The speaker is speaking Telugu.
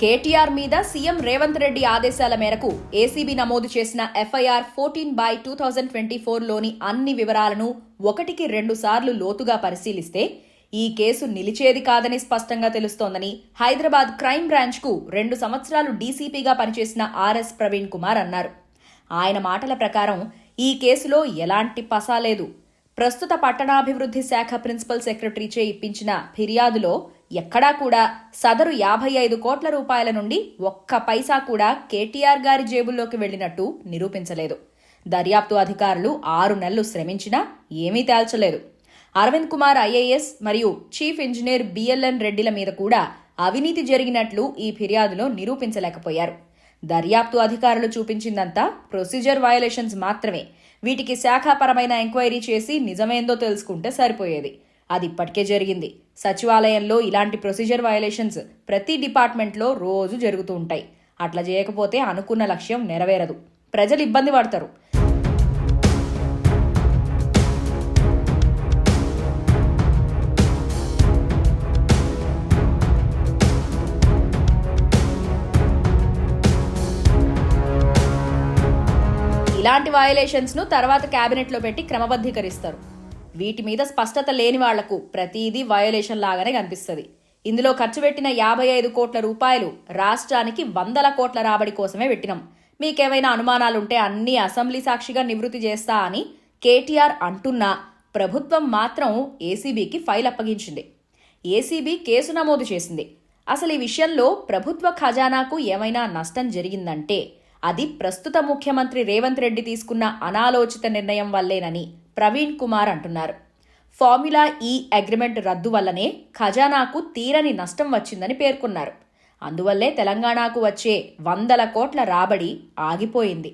కేటీఆర్ మీద సీఎం రేవంత్ రెడ్డి ఆదేశాల మేరకు ఏసీబీ నమోదు చేసిన FIR fourteen by two thousand twenty ఫోర్లోని అన్ని వివరాలను ఒకటికి రెండు సార్లు లోతుగా పరిశీలిస్తే ఈ కేసు నిలిచేది కాదని స్పష్టంగా తెలుస్తోందని హైదరాబాద్ క్రైమ్ బ్రాంచ్కు రెండు సంవత్సరాలు డీసీపీగా పనిచేసిన ఆర్ఎస్ ప్రవీణ్ కుమార్ అన్నారు. ఆయన మాటల ప్రకారం ఈ కేసులో ఎలాంటి పసా లేదు. ప్రస్తుత పట్టణాభివృద్ధి శాఖ ప్రిన్సిపల్ సెక్రటరీచే ఇప్పించిన ఫిర్యాదులో ఎక్కడా కూడా సదరు యాభై ఐదు కోట్ల రూపాయల నుండి ఒక్క పైసా కూడా కేటీఆర్ గారి జేబుల్లోకి వెళ్ళినట్టు నిరూపించలేదు. దర్యాప్తు అధికారులు ఆరు నెలలు శ్రమించినా ఏమీ తేల్చలేదు. అరవింద్ కుమార్ ఐఏఎస్ మరియు చీఫ్ ఇంజనీర్ బిఎల్ఎన్ రెడ్డిల మీద కూడా అవినీతి జరిగినట్లు ఈ ఫిర్యాదులో నిరూపించలేకపోయారు. దర్యాప్తు అధికారులు చూపించిందంతా ప్రొసీజర్ వయలేషన్స్ మాత్రమే. వీటికి శాఖాపరమైన ఎంక్వైరీ చేసి నిజమేందో తెలుసుకుంటే సరిపోయేది. అది ఇప్పటికే జరిగింది. సచివాలయంలో ఇలాంటి ప్రొసీజర్ వయలేషన్స్ ప్రతి డిపార్ట్మెంట్లో రోజు జరుగుతూ ఉంటాయి. అట్లా చేయకపోతే అనుకున్న లక్ష్యం నెరవేరదు. ప్రజలు ఇబ్బంది పడతారు. ఇలాంటి వయలేషన్స్ను తర్వాత క్యాబినెట్లో పెట్టి క్రమబద్ధీకరిస్తారు. వీటి మీద స్పష్టత లేని వాళ్ళకు ప్రతిదీ వయోలేషన్ లాగానే కనిపిస్తుంది. ఇందులో ఖర్చు పెట్టిన యాభై ఐదు కోట్ల రూపాయలు రాష్ట్రానికి వందల కోట్ల రాబడి కోసమే పెట్టినాం. మీకేమైనా అనుమానాలుంటే అన్ని అసెంబ్లీ సాక్షిగా నివృత్తి చేస్తా అని కేటీఆర్ అంటున్నా ప్రభుత్వం మాత్రం ఏసీబీకి ఫైల్ అప్పగించింది. ఏసీబీ కేసు నమోదు చేసింది. అసలు ఈ విషయంలో ప్రభుత్వ ఖజానాకు ఏమైనా నష్టం జరిగిందంటే అది ప్రస్తుత ముఖ్యమంత్రి రేవంత్ రెడ్డి తీసుకున్న అనాలోచిత నిర్ణయం వల్లేనని ప్రవీణ్ కుమార్ అంటున్నారు. ఫార్ములా ఈ అగ్రిమెంట్ రద్దు వల్లనే ఖజానాకు తీరని నష్టం వచ్చిందని పేర్కొన్నారు. అందువల్లే తెలంగాణకు వచ్చే వందల కోట్ల రాబడి ఆగిపోయింది.